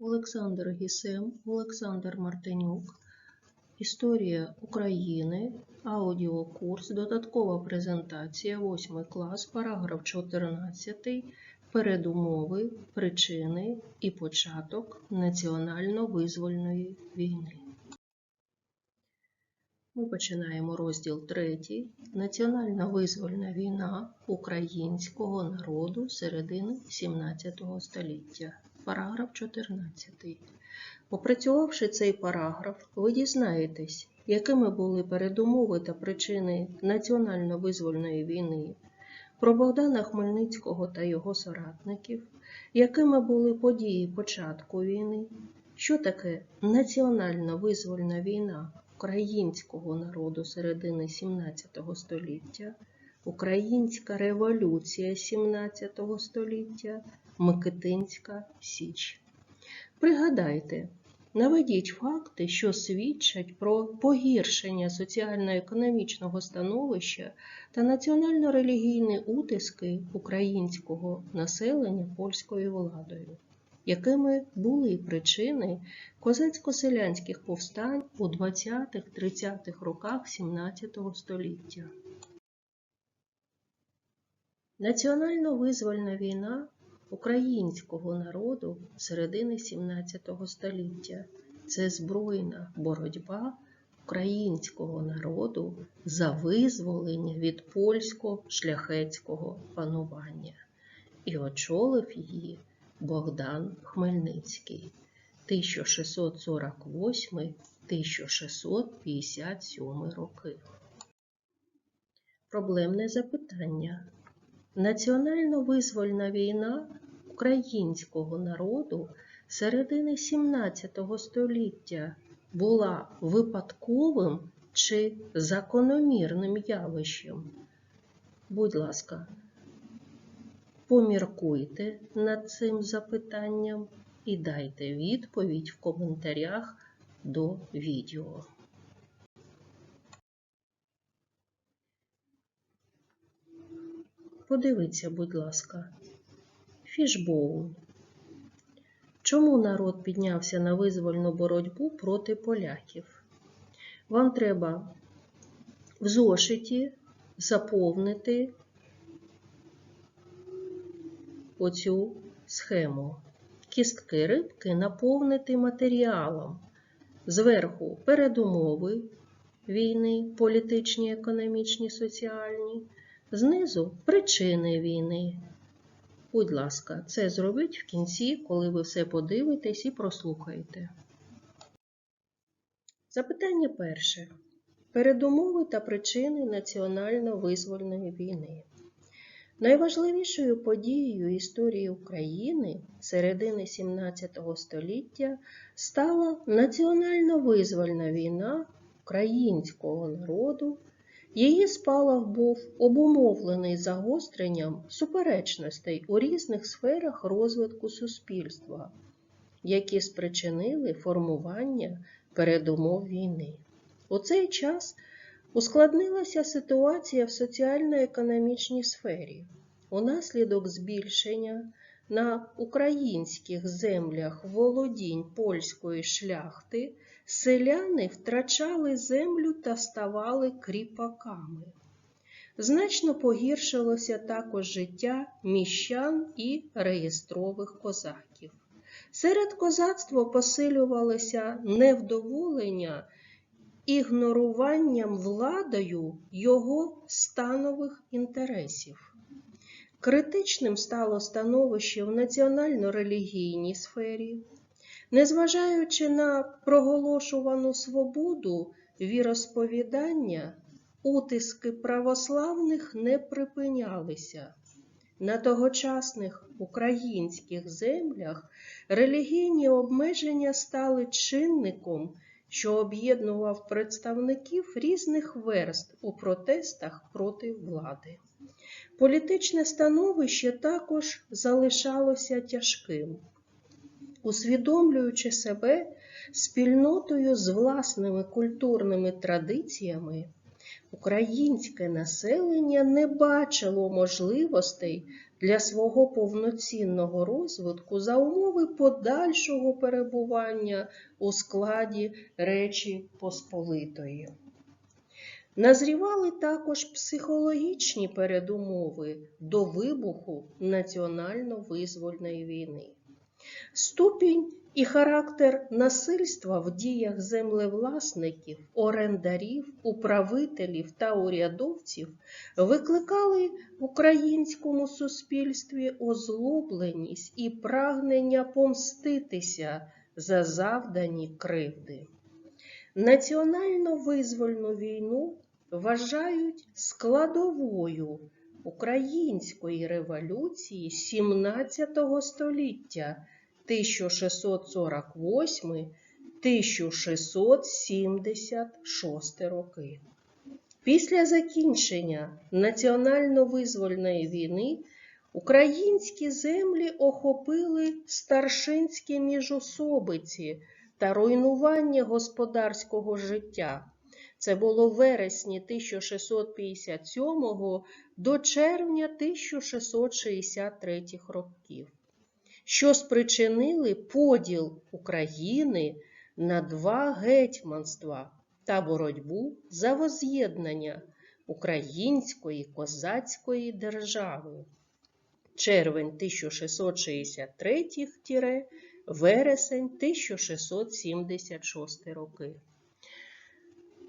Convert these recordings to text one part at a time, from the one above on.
Олександр Гісем, Олександр Мартинюк. Історія України. Аудіокурс. Додаткова презентація. 8 клас. Параграф 14. Передумови, причини і початок національно-визвольної війни. Ми починаємо розділ 3. Національно-визвольна війна українського народу середини 17 століття. Параграф 14. Опрацювавши цей параграф, ви дізнаєтесь, якими були передумови та причини національно-визвольної війни, про Богдана Хмельницького та його соратників, якими були події початку війни, що таке національно-визвольна війна українського народу середини 17 століття, Українська революція 17 століття, Микитинська Січ. Пригадайте, наведіть факти, що свідчать про погіршення соціально-економічного становища та національно-релігійні утиски українського населення польською владою, якими були причини козацько-селянських повстань у 20-30-х роках 17 століття. Національно-визвольна війна українського народу середини 17 століття це збройна боротьба українського народу за визволення від польсько-шляхетського панування. І очолив її Богдан Хмельницький 1648-1657 роки. Проблемне запитання. Національно-визвольна війна українського народу середини 17 століття була випадковим чи закономірним явищем? Будь ласка, поміркуйте над цим запитанням і дайте відповідь в коментарях до відео. Подивіться, будь ласка, Фішбоун. Чому народ піднявся на визвольну боротьбу проти поляків? Вам треба в зошиті заповнити оцю схему. Кістки рибки наповнити матеріалом. Зверху передумови війни, політичні, економічні, соціальні. Знизу причини війни. Будь ласка, це зробіть в кінці, коли ви все подивитесь і прослухаєте. Запитання перше. Передумови та причини національно-визвольної війни. Найважливішою подією історії України середини 17 століття стала національно-визвольна війна українського народу. Її спалах був обумовлений загостренням суперечностей у різних сферах розвитку суспільства, які спричинили формування передумов війни. У цей час ускладнилася ситуація в соціально-економічній сфері. Унаслідок збільшення на українських землях володінь польської шляхти селяни втрачали землю та ставали кріпаками. Значно погіршилося також життя міщан і реєстрових козаків. Серед козацтва посилювалося невдоволення ігноруванням владою його станових інтересів. Критичним стало становище в національно-релігійній сфері. Незважаючи на проголошувану свободу віросповідання, утиски православних не припинялися. На тогочасних українських землях релігійні обмеження стали чинником, що об'єднував представників різних верств у протестах проти влади. Політичне становище також залишалося тяжким усвідомлюючи себе спільнотою з власними культурними традиціями, українське населення не бачило можливостей для свого повноцінного розвитку за умови подальшого перебування у складі Речі Посполитої. Назрівали також психологічні передумови до вибуху національно-визвольної війни. Ступінь і характер насильства в діях землевласників, орендарів, управителів та урядовців викликали в українському суспільстві озлобленість і прагнення помститися за завдані кривди. Національно-визвольну війну вважають складовою української революції 17 століття 1648-1676 роки. Після закінчення національно-визвольної війни українські землі охопили старшинські міжособиці та руйнування господарського життя. Це було вересні 1657 до червня 1663 років, що спричинили поділ України на два гетьманства та боротьбу за воз'єднання української козацької держави. Червень 1663 вересень 1676 роки.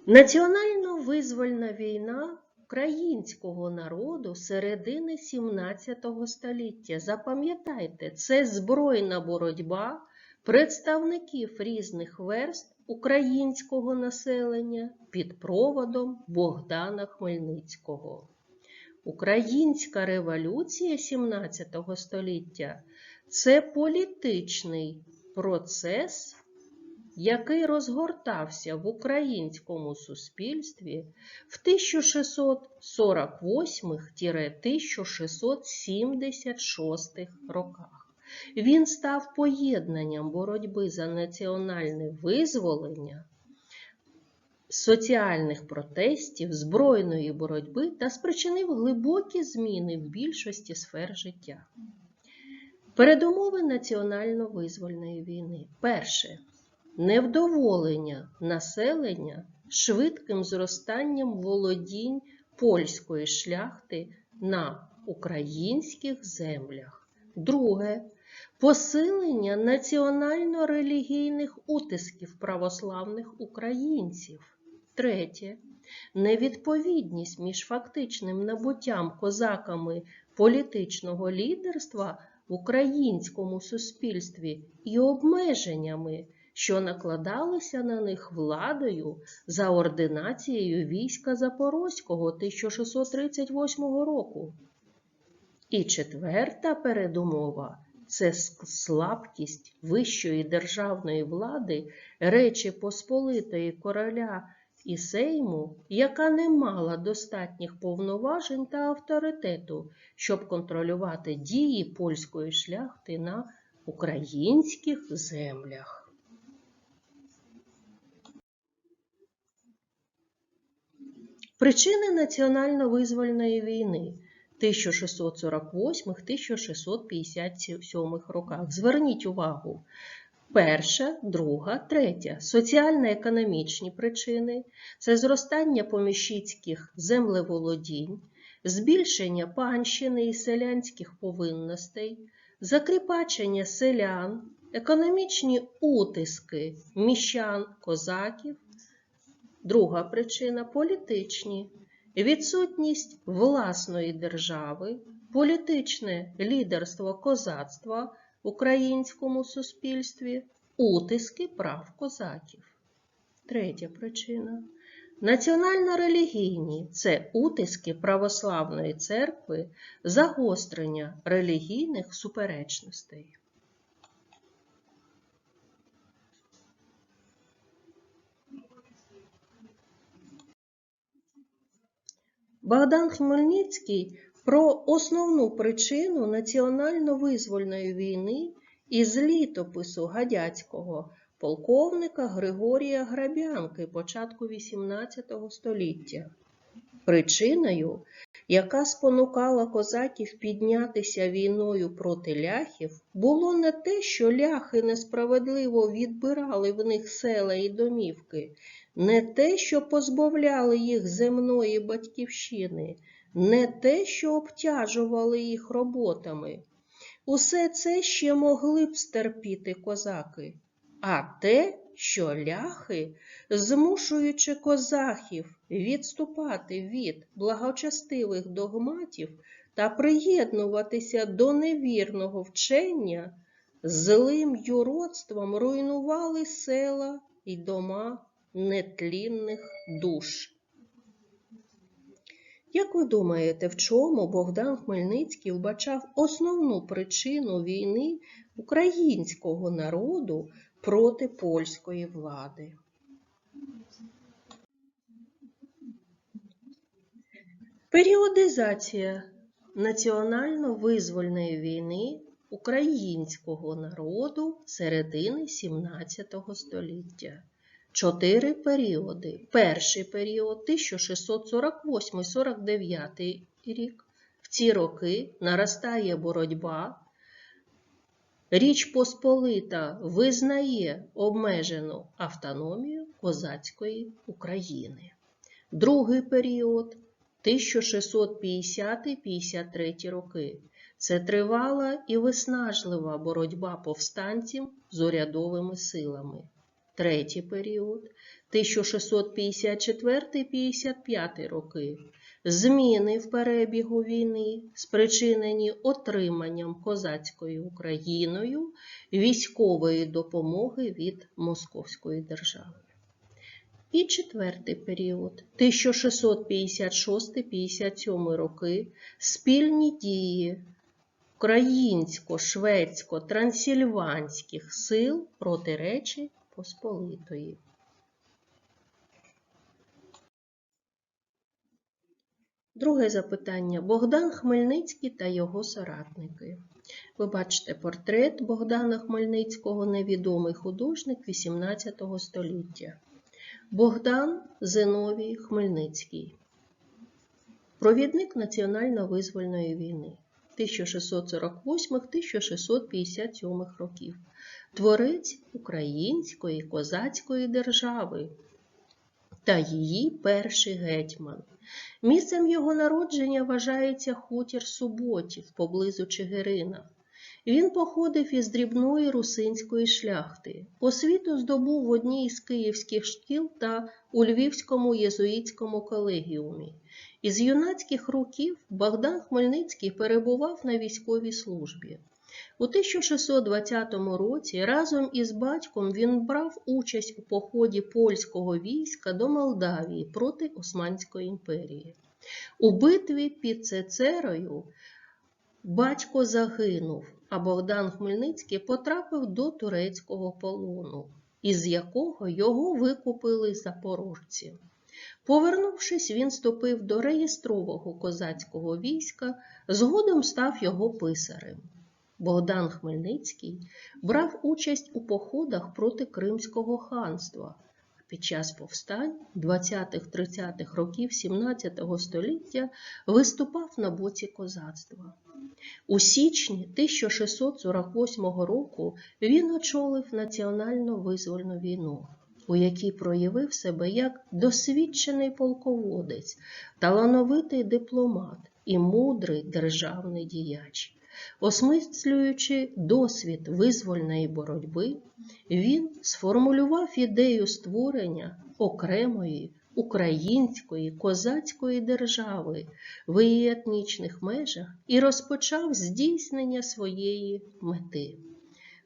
Національно-визвольна війна українського народу середини 17 століття. Запам'ятайте, це збройна боротьба представників різних верст українського населення під проводом Богдана Хмельницького. Українська революція 17 століття це політичний процес, який розгортався в українському суспільстві в 1648-1676 роках. Він став поєднанням боротьби за національне визволення, соціальних протестів, збройної боротьби та спричинив глибокі зміни в більшості сфер життя. Передумови національно-визвольної війни. Перше невдоволення населення швидким зростанням володінь польської шляхти на українських землях. Друге посилення національно-релігійних утисків православних українців. Третє невідповідність між фактичним набуттям козаками політичного лідерства в українському суспільстві і обмеженнями, що накладалися на них владою за ординацією війська Запорозького 1638 року. І четверта передумова це слабкість вищої державної влади Речі Посполитої короля і Сейму, яка не мала достатніх повноважень та авторитету, щоб контролювати дії польської шляхти на українських землях. Причини національно-визвольної війни 1648-1657 роках. Зверніть увагу. Перша, друга, третя соціально-економічні причини це зростання поміщицьких землеволодінь, збільшення панщини і селянських повинностей, закріпачення селян, економічні утиски міщан, козаків. Друга причина політичні, відсутність власної держави, політичне лідерство козацтва в українському суспільстві, утиски прав козаків. Третя причина національно-релігійні це утиски православної церкви, загострення релігійних суперечностей. Богдан Хмельницький про основну причину національно-визвольної війни із літопису гадяцького полковника Григорія Грабянки початку XVIII століття. Причиною, яка спонукала козаків піднятися війною проти ляхів, було не те, що ляхи несправедливо відбирали в них села і домівки, не те, що позбавляли їх земної батьківщини, не те, що обтяжували їх роботами. Усе це ще могли б стерпіти козаки, а те, що ляхи, змушуючи козахів відступати від благочестивих догматів та приєднуватися до невірного вчення, злим юродством руйнували села і дома нетлінних душ. Як ви думаєте, в чому Богдан Хмельницький вбачав основну причину війни українського народу проти польської влади? Періодизація національно-визвольної війни українського народу середини 17 століття. Чотири періоди. Перший період 1648-49 рік. В ці роки наростає боротьба. Річ Посполита визнає обмежену автономію козацької України. Другий період 1650-53 роки. Це тривала і виснажлива боротьба повстанців з урядовими силами. Третій період 1654-55 роки. Зміни в перебігу війни, спричинені отриманням козацькою Україною військової допомоги від Московської держави. І четвертий період 1656-57 роки спільні дії українсько-шведсько-трансильванських сил проти Речі Посполитої. Друге запитання. Богдан Хмельницький та його соратники. Ви бачите портрет Богдана Хмельницького, невідомий художник XVIII століття. Богдан Зиновій Хмельницький. Провідник національно-визвольної війни 1648-1657 років. Творець української козацької держави та її перший гетьман. Місцем його народження вважається хутір Суботів поблизу Чигирина. Він походив із дрібної русинської шляхти. Освіту здобув в одній із київських шкіл та у Львівському єзуїтському колегіумі. Із юнацьких років Богдан Хмельницький перебував на військовій службі. У 1620 році разом із батьком він брав участь у поході польського війська до Молдавії проти Османської імперії. У битві під Цецерою батько загинув, а Богдан Хмельницький потрапив до турецького полону, із якого його викупили запорожці. Повернувшись, він вступив до реєстрового козацького війська, згодом став його писарем. Богдан Хмельницький брав участь у походах проти Кримського ханства. Під час повстань 20-30-х років 17 століття виступав на боці козацтва. У січні 1648 року він очолив національно визвольну війну, у якій проявив себе як досвідчений полководець, талановитий дипломат і мудрий державний діяч. Осмислюючи досвід визвольної боротьби, він сформулював ідею створення окремої української козацької держави в її етнічних межах і розпочав здійснення своєї мети.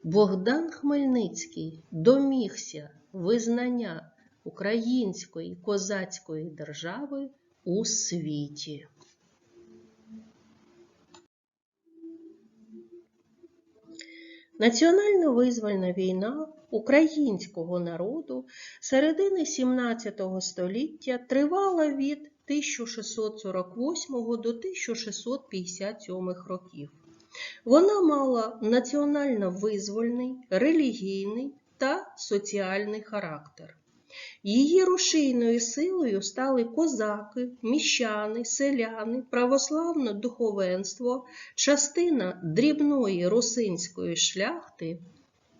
Богдан Хмельницький домігся визнання української козацької держави у світі. Національно-визвольна війна українського народу середини 17 століття тривала від 1648 до 1657 років. Вона мала національно-визвольний, релігійний та соціальний характер. Її рушійною силою стали козаки, міщани, селяни, православне духовенство, частина дрібної русинської шляхти,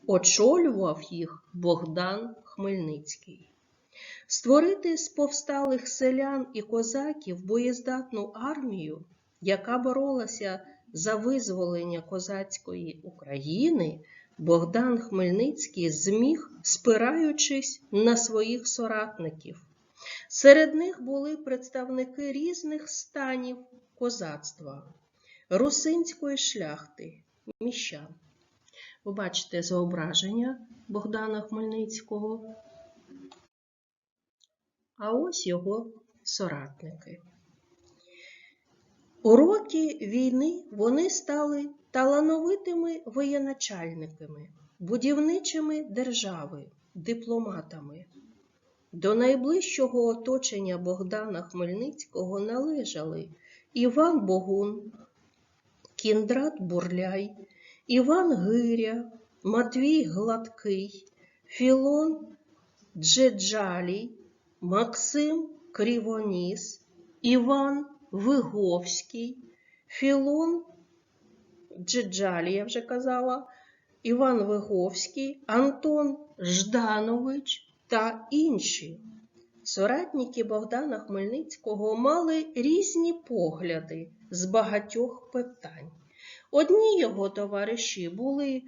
очолював їх Богдан Хмельницький. Створити з повсталих селян і козаків боєздатну армію, яка боролася за визволення козацької України, Богдан Хмельницький зміг, спираючись на своїх соратників. Серед них були представники різних станів козацтва, русинської шляхти, міщан. Ви бачите зображення Богдана Хмельницького. А ось його соратники. У роки війни вони стали талановитими воєначальниками, будівничими держави, дипломатами. До найближчого оточення Богдана Хмельницького належали Іван Богун, Кіндрат Бурляй, Іван Гиря, Матвій Гладкий, Філон Джеджалій, Максим Кривоніс, Іван Виговський, Філон Джеджалі, я вже казала, Іван Виговський, Антон Жданович та інші. Соратники Богдана Хмельницького мали різні погляди з багатьох питань. Одні його товариші були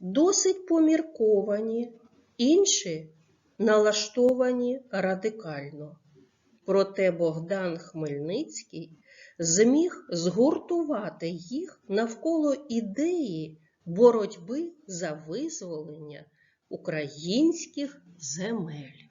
досить помірковані, інші налаштовані радикально. Проте Богдан Хмельницький зміг згуртувати їх навколо ідеї боротьби за визволення українських земель.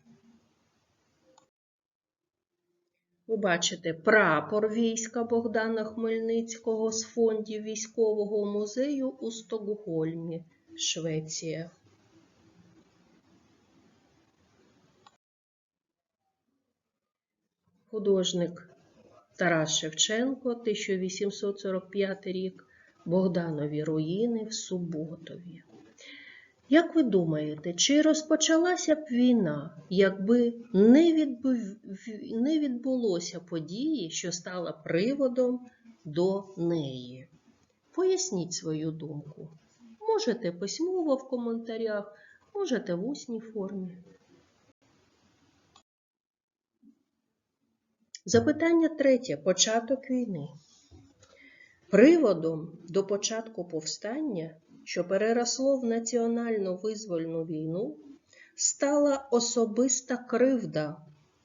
Ви бачите прапор війська Богдана Хмельницького з фондів військового музею у Стокгольмі, Швеція. Художник Тарас Шевченко, 1845 рік, Богданові руїни в Суботові. Як ви думаєте, чи розпочалася б війна, якби не, відбув... не відбулося події, що стала приводом до неї? Поясніть свою думку. Можете письмово в коментарях, можете в усній формі. Запитання третє. Початок війни. Приводом до початку повстання, що переросло в національно визвольну війну, стала особиста кривда,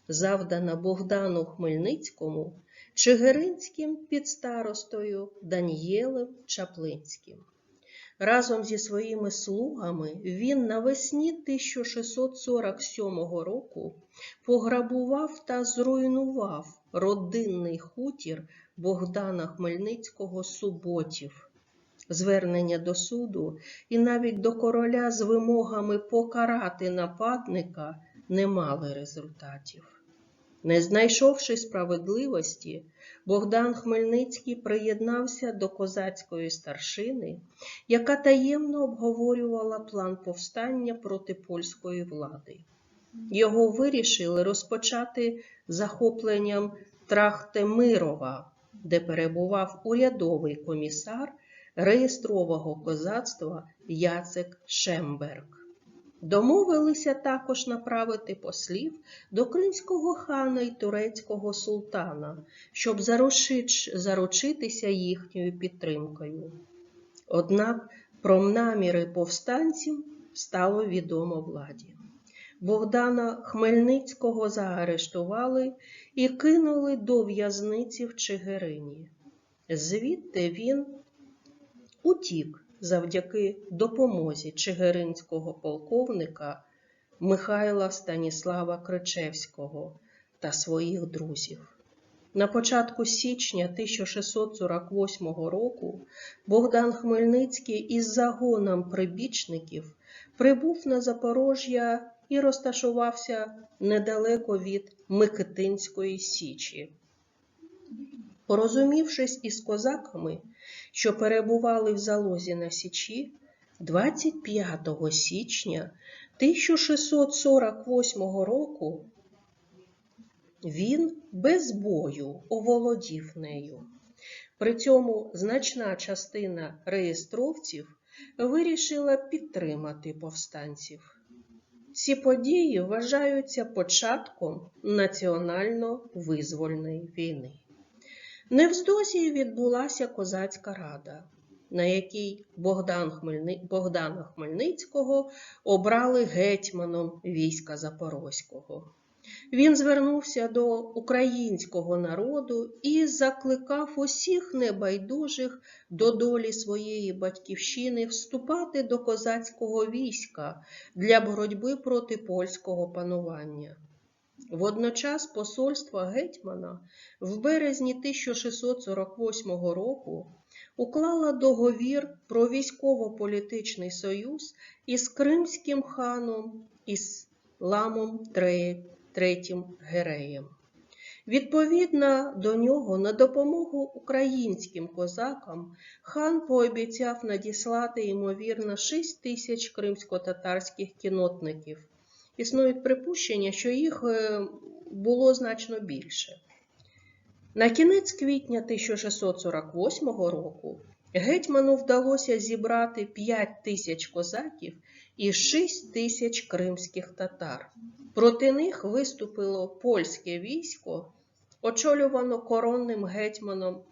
завдана Богдану Хмельницькому Чигиринським підстаростою Данієлем Чаплинським. Разом зі своїми слугами він навесні 1647 року пограбував та зруйнував родинний хутір Богдана Хмельницького Суботів. Звернення до суду і навіть до короля з вимогами покарати нападника не мали результатів. Не знайшовши справедливості, Богдан Хмельницький приєднався до козацької старшини, яка таємно обговорювала план повстання проти польської влади. Його вирішили розпочати захопленням Трахтемирова, де перебував урядовий комісар реєстрового козацтва Яцек Шемберг. Домовилися також направити послів до кримського хана і турецького султана, щоб заручитися їхньою підтримкою. Однак про наміри повстанців стало відомо владі. Богдана Хмельницького заарештували і кинули до в'язниці в Чигирині. Звідти він утік завдяки допомозі чигиринського полковника Михайла Станіслава Кричевського та своїх друзів. На початку січня 1648 року Богдан Хмельницький із загоном прибічників прибув на Запорожжя і розташувався недалеко від Микитинської Січі. Порозумівшись із козаками, що перебували в залозі на Січі, 25 січня 1648 року він без бою оволодів нею. При цьому значна частина реєстровців вирішила підтримати повстанців. Ці події вважаються початком національно-визвольної війни. Невздовзі відбулася козацька рада, на якій Богдан Хмельни... Богдана Хмельницького обрали гетьманом війська Запорозького. Він звернувся до українського народу і закликав усіх небайдужих до долі своєї батьківщини вступати до козацького війська для боротьби проти польського панування. Водночас посольство гетьмана в березні 1648 року уклало договір про військово-політичний союз із кримським ханом Ісламом III Гереєм. Відповідно до нього, на допомогу українським козакам хан пообіцяв надіслати, ймовірно, 6 тисяч кримсько-татарських кінотників. Існують припущення, що їх е, було значно більше. На кінець квітня 1648 року гетьману вдалося зібрати 5 тисяч козаків і 6 тисяч кримських татар. Проти них виступило польське військо, очолювано коронним гетьманом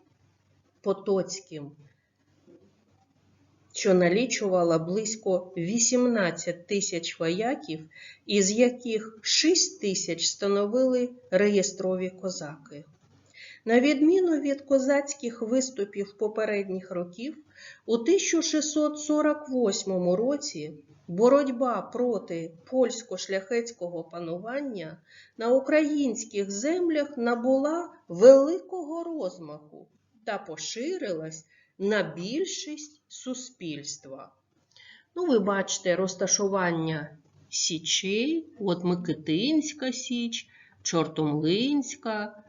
Потоцьким, що налічувала близько 18 тисяч вояків, із яких 6 тисяч становили реєстрові козаки. На відміну від козацьких виступів попередніх років, у 1648 році боротьба проти польсько-шляхетського панування на українських землях набула великого розмаху та поширилась на більшість суспільства. Ну, ви бачите розташування січей, от Микитинська Січ, Чортомлинська,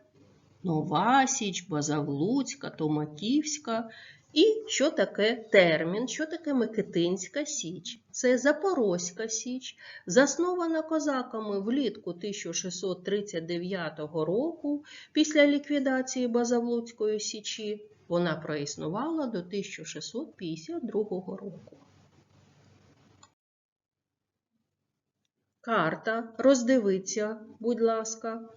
Нова Січ, Базавлуцька, Томаківська. І що таке термін, що таке Микитинська Січ? Це Запорозька Січ, заснована козаками влітку 1639 року після ліквідації Базавлуцької Січі. Вона проіснувала до 1652 року. Карта. Роздивіться, будь ласка,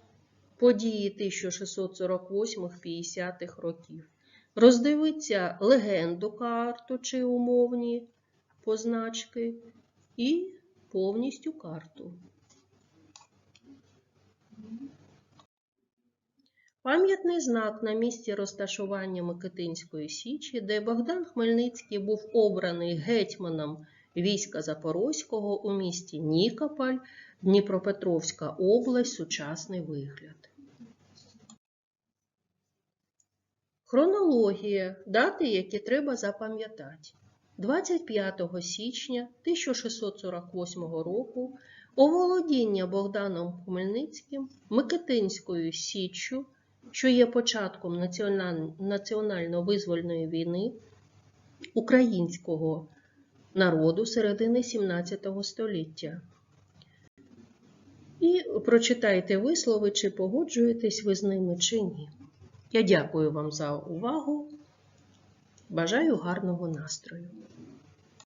події 1648-50-х років. Роздивіться легенду карту чи умовні позначки і повністю карту. Пам'ятний знак на місці розташування Микитинської Січі, де Богдан Хмельницький був обраний гетьманом війська Запорозького у місті Нікополь, Дніпропетровська область, сучасний вигляд. Хронологія, дати, які треба запам'ятати. 25 січня 1648 року оволодіння Богданом Хмельницьким Микитинською Січчю, що є початком національно-визвольної війни українського народу середини 17 століття. І прочитайте вислови, чи погоджуєтесь ви з ними, чи ні. Я дякую вам за увагу. Бажаю гарного настрою!